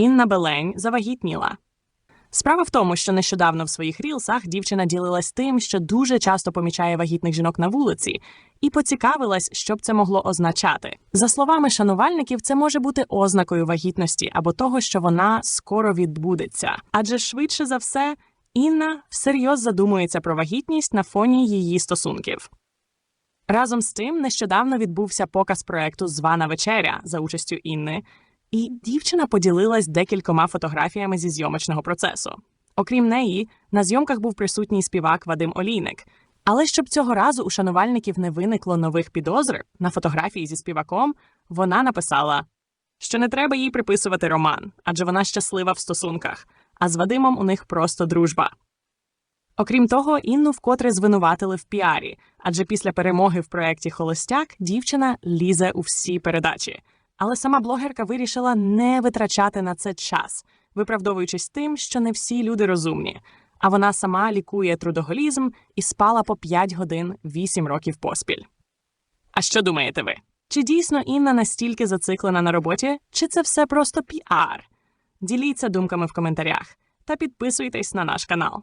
Інна Белень завагітніла. Справа в тому, що нещодавно в своїх рілсах дівчина ділилась тим, що дуже часто помічає вагітних жінок на вулиці, і поцікавилась, що б це могло означати. За словами шанувальників, це може бути ознакою вагітності або того, що вона скоро відбудеться. Адже швидше за все, Інна всерйоз задумується про вагітність на фоні її стосунків. Разом з тим, нещодавно відбувся показ проекту Звана вечеря за участю Інни, і дівчина поділилась декількома фотографіями зі зйомочного процесу. Окрім неї, на зйомках був присутній співак Вадим Олійник. Але щоб цього разу у шанувальників не виникло нових підозр на фотографії зі співаком, вона написала, що не треба їй приписувати роман, адже вона щаслива в стосунках, а з Вадимом у них просто дружба. Окрім того, Інну вкотре звинуватили в піарі, адже після перемоги в проєкті Холостяк дівчина лізе у всі передачі. Але сама блогерка вирішила не витрачати на це час, виправдовуючись тим, що не всі люди розумні. А вона сама лікує трудоголізм і спала по 5 годин 8 років поспіль. А що думаєте ви? Чи дійсно Інна настільки зациклена на роботі, чи це все просто піар? Діліться думками в коментарях та підписуйтесь на наш канал.